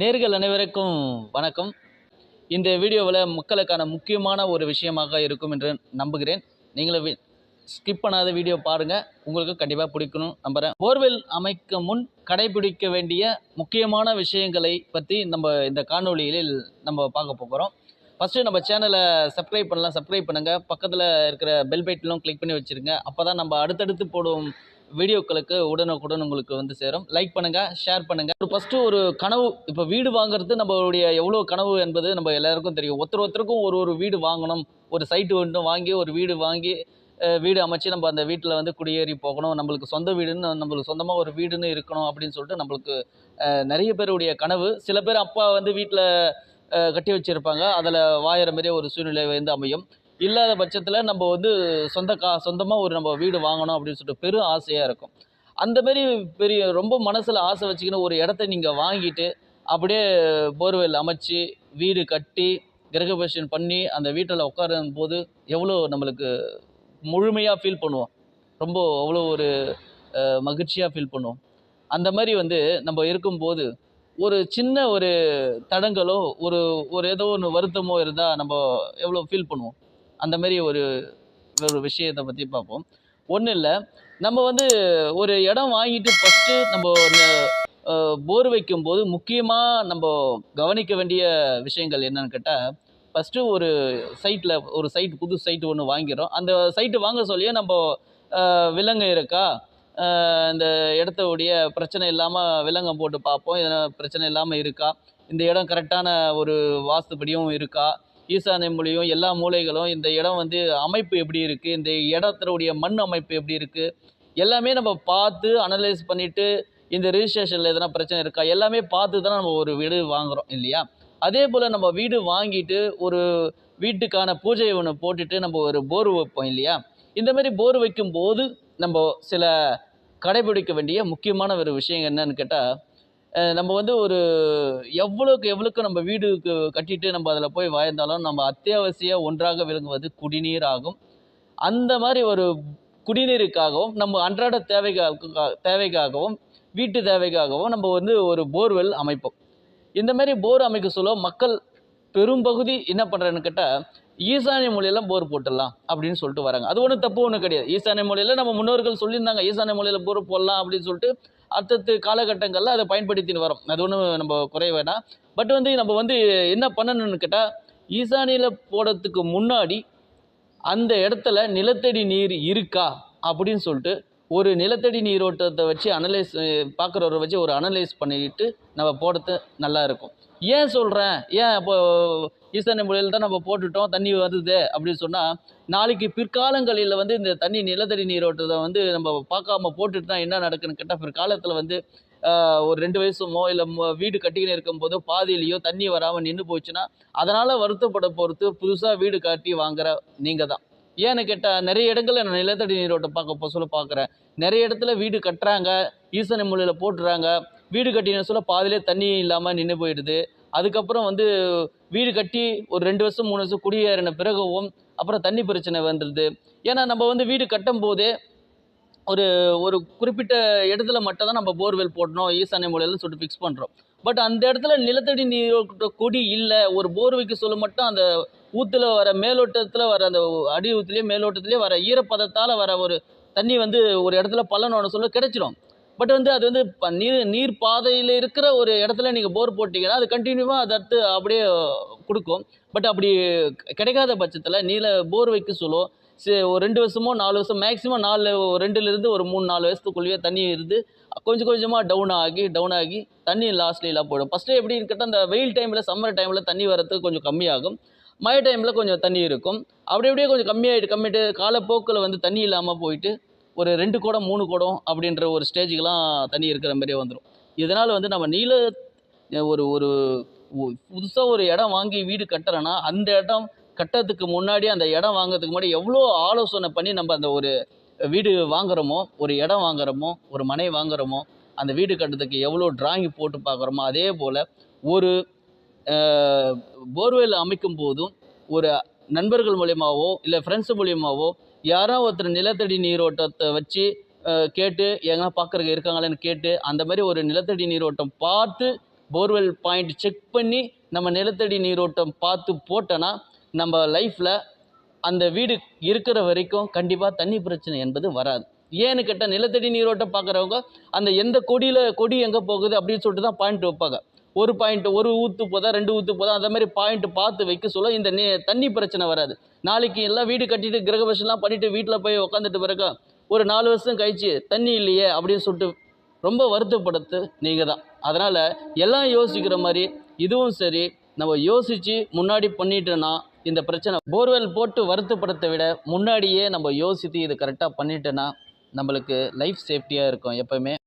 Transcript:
நேர்கள் அனைவருக்கும் வணக்கம். இந்த வீடியோவில் மக்களுக்கான முக்கியமான ஒரு விஷயமாக இருக்கும் என்று நம்புகிறேன். நீங்களும் ஸ்கிப் பண்ணாத வீடியோ பாருங்கள் உங்களுக்கு கண்டிப்பாக பிடிக்கணும் நம்புகிறேன் போர்வெல் அமைக்க முன் கடைபிடிக்க வேண்டிய முக்கியமான விஷயங்களை பற்றி நம்ம இந்த காணொலியில் நம்ம பார்க்க போகிறோம். ஃபஸ்ட்டு நம்ம சேனலை சப்ஸ்கிரைப் பண்ணலாம். சப்ஸ்கிரைப் பண்ணுங்கள் பக்கத்தில் இருக்கிற பெல் பைட்டிலும் கிளிக் பண்ணி வச்சுருங்க. அப்போ தான் நம்ம அடுத்தடுத்து போடும் வீடியோக்களுக்கு உடனுக்குடன் உங்களுக்கு வந்து சேரும். லைக் பண்ணுங்கள் ஷேர் பண்ணுங்கள் ஒரு ஃபஸ்ட்டு ஒரு கனவு இப்போ வீடு வாங்குறது நம்மளுடைய எவ்வளோ கனவு என்பது நம்ம எல்லாருக்கும் தெரியும். ஒருத்தர் ஒருத்தருக்கும் ஒரு ஒரு வீடு வாங்கணும். ஒரு சைட்டு ஒன்று வாங்கி ஒரு வீடு வாங்கி வீடு அமைச்சு நம்ம அந்த வீட்டில் வந்து குடியேறி போகணும். நம்மளுக்கு சொந்த வீடுன்னு நம்மளுக்கு சொந்தமாக ஒரு வீடுன்னு இருக்கணும் அப்படின்னு சொல்லிட்டு நம்மளுக்கு நிறைய பேருடைய கனவு. சில பேர் அப்பா வந்து வீட்டில் கட்டி வச்சுருப்பாங்க. அதில் வாயிற மாதிரி ஒரு சூழ்நிலை வந்து அமையும். இல்லாத பட்சத்தில் நம்ம வந்து சொந்த கா சொந்தமாக ஒரு நம்ம வீடு வாங்கணும் அப்படின்னு சொல்லிட்டு பெரும் ஆசையாக இருக்கும். அந்தமாரி பெரிய ரொம்ப மனசில் ஆசை வச்சுக்கின்னு ஒரு இடத்த நீங்கள் வாங்கிட்டு அப்படியே போர்வெல் அமைச்சு வீடு கட்டி கிரகபேஷன் பண்ணி அந்த வீட்டில் உட்காரும் போது எவ்வளோ நம்மளுக்கு முழுமையாக ஃபீல் பண்ணுவோம். ரொம்ப அவ்வளோ ஒரு மகிழ்ச்சியாக ஃபீல் பண்ணுவோம். அந்த மாதிரி வந்து நம்ம இருக்கும்போது ஒரு சின்ன ஒரு தடங்களோ ஒரு ஒரு ஏதோ ஒன்று வருத்தமோ இருந்தால் நம்ம எவ்வளோ ஃபீல் பண்ணுவோம். அந்த மாதிரி ஒரு ஒரு விஷயத்தை பற்றி பார்ப்போம். ஒன்றும் இல்லை நம்ம வந்து ஒரு இடம் வாங்கிட்டு ஃபஸ்ட்டு நம்ம போர் வைக்கும்போது முக்கியமாக நம்ம கவனிக்க வேண்டிய விஷயங்கள் என்னன்னு கேட்டால் ஃபஸ்ட்டு ஒரு சைட்டில் ஒரு சைட் புது சைட்டு ஒன்று வாங்கிறோம் அந்த சைட்டு வாங்க சொல்லியே நம்ம விலங்கு இருக்கா? இந்த இடத்தோடைய பிரச்சனை இல்லாமல் விலங்கம் போட்டு பார்ப்போம். எதனா பிரச்சனை இல்லாமல் இருக்கா? இந்த இடம் கரெக்டான ஒரு வாஸ்துபடியும் இருக்கா? ஈசானிய மொழியும் எல்லா மூலைகளும் இந்த இடம் வந்து அமைப்பு எப்படி இருக்குது இந்த இடத்துடைய மண் அமைப்பு எப்படி இருக்குது எல்லாமே நம்ம பார்த்து அனலைஸ் பண்ணிவிட்டு இந்த ரிஜிஸ்ட்ரேஷனில் எதனா பிரச்சனை இருக்கா எல்லாமே பார்த்து தான் நம்ம ஒரு வீடு வாங்குகிறோம் இல்லையா? அதே போல் நம்ம வீடு வாங்கிட்டு ஒரு வீட்டுக்கான பூஜை ஒன்று போட்டுட்டு நம்ம ஒரு போர் வைப்போம் இல்லையா? இந்த மாதிரி போர் வைக்கும்போது நம்ம சில கடைபிடிக்க வேண்டிய முக்கியமான ஒரு விஷயம் என்னன்னு கேட்டால் நம்ம வந்து ஒரு எவ்வளோக்கு எவ்வளோக்கு நம்ம வீடு கட்டிட்டு நம்ம அதில் போய் வாழ்ந்தாலும் நம்ம அத்தியாவசிய ஒன்றாக விளங்குவது குடிநீர் ஆகும். அந்த மாதிரி ஒரு குடிநீருக்காகவும் நம்ம அன்றாட தேவைக்காக தேவைக்காகவும் வீட்டு தேவைக்காகவும் நம்ம வந்து ஒரு போர்வெல் அமைப்போம். இந்த மாதிரி போர் அமைக்க சொல்ல மக்கள் பெரும்பகுதி என்ன பண்ணுறேன்னு கேட்டால் ஈசானிய மொழியில் போர் போட்டுடலாம் அப்படின்னு சொல்லிட்டு வராங்க. அது ஒன்றும் தப்பு ஒன்றும் கிடையாது. ஈசானிய மொழியில் நம்ம முன்னோர்கள் சொல்லியிருந்தாங்க ஈசானிய மொழியில் போர் போடலாம் அப்படின்னு சொல்லிட்டு அடுத்தடுத்து காலகட்டங்களில் அதை பயன்படுத்தின்னு வரோம். அது ஒன்றும் நம்ம குறைய வேணாம். பட் வந்து நம்ம வந்து என்ன பண்ணணும்னு கேட்டால் ஈசானியில் போடுறதுக்கு முன்னாடி அந்த இடத்துல நிலத்தடி நீர் இருக்கா அப்படின்னு சொல்லிட்டு ஒரு நிலத்தடி நீரோட்டத்தை வச்சு அனலைஸ் பார்க்குறவரை வச்சு ஒரு அனலைஸ் பண்ணிட்டு நம்ம போடுறது நல்லா இருக்கும். ஏன் சொல்கிறேன் ஏன் இப்போ ஈசானிய முறையில் தான் நம்ம போட்டுட்டோம் தண்ணி வருது அப்படின்னு சொன்னால் நாளைக்கு பிற்காலங்களில் வந்து இந்த தண்ணி நிலத்தடி நீரோட்டத்தை வந்து நம்ம பார்க்காம போட்டுட்டு தான் என்ன நடக்குன்னு கேட்டால் பிற்காலத்தில் வந்து ஒரு ரெண்டு வயசுமோ இல்லை வீடு கட்டிக்கின்னு இருக்கும்போதோ பாதியிலையோ தண்ணி வராமல் நின்று போச்சுன்னா அதனால் வருத்தப்பட பொறுத்து புதுசாக வீடு கட்டி வாங்குற நீங்கள் தான். ஏன்னு கேட்டால் நிறைய இடங்களில் நான் நிலத்தடி நீரோட்டம் பார்க்க சொல்ல பார்க்குறேன். நிறைய இடத்துல வீடு கட்டுறாங்க ஈசனை மொழியில் போட்டுறாங்க வீடு கட்டின சொல்ல பாதியிலே தண்ணி இல்லாமல் நின்று போயிடுது. அதுக்கப்புறம் வந்து வீடு கட்டி ஒரு ரெண்டு வருஷம் மூணு வருஷம் குடியேறின பிறகவும் அப்புறம் தண்ணி பிரச்சனை வந்துடுது. ஏன்னா நம்ம வந்து வீடு கட்டும் போதே ஒரு ஒரு குறிப்பிட்ட இடத்துல மட்டும் தான் நம்ம போர்வெல் போடணும் ஈசானிய மூலையில் சொல்லிட்டு ஃபிக்ஸ் பண்ணுறோம் பட் அந்த இடத்துல நிலத்தடி நீரோட்ட கொடி இல்லை ஒரு போர் வைக்க சொல்ல மட்டும் அந்த ஊற்றுல வர மேலோட்டத்தில் வர அந்த அடி ஊத்துலேயே மேலோட்டத்துலேயே வர ஈரப்பதத்தால் வர ஒரு தண்ணி வந்து ஒரு இடத்துல பள்ளனோட சொல்ல கிடைச்சிடும் பட் வந்து அது வந்து ப- நீர் நீர் பாதையில் இருக்கிற ஒரு இடத்துல நீங்கள் போர் போட்டிங்கன்னா அது கண்டினியூவாக அது அடுத்து அப்படியே கொடுக்கும். பட் அப்படி கிடைக்காத பட்சத்தில் நீல போர் வைக்க சொல்லுவோம் சரி ஒரு ரெண்டு வருஷமோ நாலு வருஷம் மேக்ஸிமம் நாலு ஒரு ரெண்டுலேருந்து ஒரு மூணு நாலு வருஷத்துக்குள்ளேயே தண்ணி இருந்து கொஞ்சம் கொஞ்சமாக டவுன் ஆகி டவுன் ஆகி தண்ணி லாஸ்ட்லாம் போயிடும். ஃபஸ்ட்டு எப்படின்னு கேட்டால் அந்த வெயில் டைமில் சம்மர் டைமில் தண்ணி வரத்துக்கு கொஞ்சம் கம்மியாகும். மழை டைமில் கொஞ்சம் தண்ணி இருக்கும். அப்படி அப்படியே கொஞ்சம் கம்மியாகிட்டு கம்மிட்டு காலப்போக்கில் வந்து தண்ணி இல்லாமல் போயிட்டு ஒரு ரெண்டு குடம் மூணு குடம் அப்படின்ற ஒரு ஸ்டேஜுக்கெலாம் தண்ணி இருக்கிற மாதிரியே வந்துடும் இதனால் வந்து நம்ம நீல ஒரு ஒரு புதுசாக ஒரு இடம் வாங்கி வீடு கட்டுறோன்னா அந்த இடம் கட்டுறதுக்கு முன்னாடி அந்த இடம் வாங்குறதுக்கு முன்னாடி எவ்வளோ ஆலோசனை பண்ணி நம்ம அந்த ஒரு வீடு வாங்குறோமோ ஒரு இடம் வாங்குறோமோ ஒரு மனை வாங்குறோமோ அந்த வீடு கட்டுறதுக்கு எவ்வளோ டிராயிங் போட்டு பார்க்குறோமோ அதே போல் ஒரு போர்வெல் அமைக்கும் போதும் ஒரு நண்பர்கள் மூலியமாகவோ இல்லை ஃப்ரெண்ட்ஸ் மூலியமாவோ யாரோ ஒருத்தர் நிலத்தடி நீரோட்டத்தை வச்சு கேட்டு எங்கன்னா பார்க்குறக்கு இருக்காங்களேன்னு கேட்டு அந்த மாதிரி ஒரு நிலத்தடி நீரோட்டம் பார்த்து போர்வெல் பாயிண்ட் செக் பண்ணி நம்ம நிலத்தடி நீரோட்டம் பார்த்து போட்டோன்னா நம்ம லைஃப்பில் அந்த வீடு இருக்கிற வரைக்கும் கண்டிப்பாக தண்ணி பிரச்சனை என்பது வராது. ஏன்னு கேட்டால் நிலத்தடி நீரோட்டம் பார்க்குறவங்க அந்த எந்த கொடியில் கொடி எங்கே போகுது அப்படின்னு சொல்லிட்டு தான் பாயிண்ட் வைப்பாங்க. ஒரு பாயிண்ட் ஒரு ஊற்று போதா ரெண்டு ஊற்று போதா அந்த மாதிரி பாயிண்ட் பார்த்து வைக்க சொல்ல இந்த நே தண்ணி பிரச்சனை வராது. நாளைக்கு எல்லாம் வீடு கட்டிட்டு கிரகவசம்லாம் பண்ணிவிட்டு வீட்டில் போய் உட்காந்துட்டு பிறகு ஒரு நாலு வருஷம் கழிச்சு தண்ணி இல்லையே அப்படின்னு சொல்லிட்டு ரொம்ப வருத்தப்படுத்து நீங்கள் தான். அதனால் எல்லாம் யோசிக்கிற மாதிரி இதுவும் சரி நம்ம யோசித்து முன்னாடி பண்ணிட்டோன்னா இந்த பிரச்சனை போர்வெல் போட்டு வருத்தப்படுத்த விட முன்னாடியே நம்ம யோசித்து இது கரெக்டாக பண்ணிட்டோன்னா நம்மளுக்கு லைஃப் சேஃப்டியாக இருக்கும் எப்போவுமே.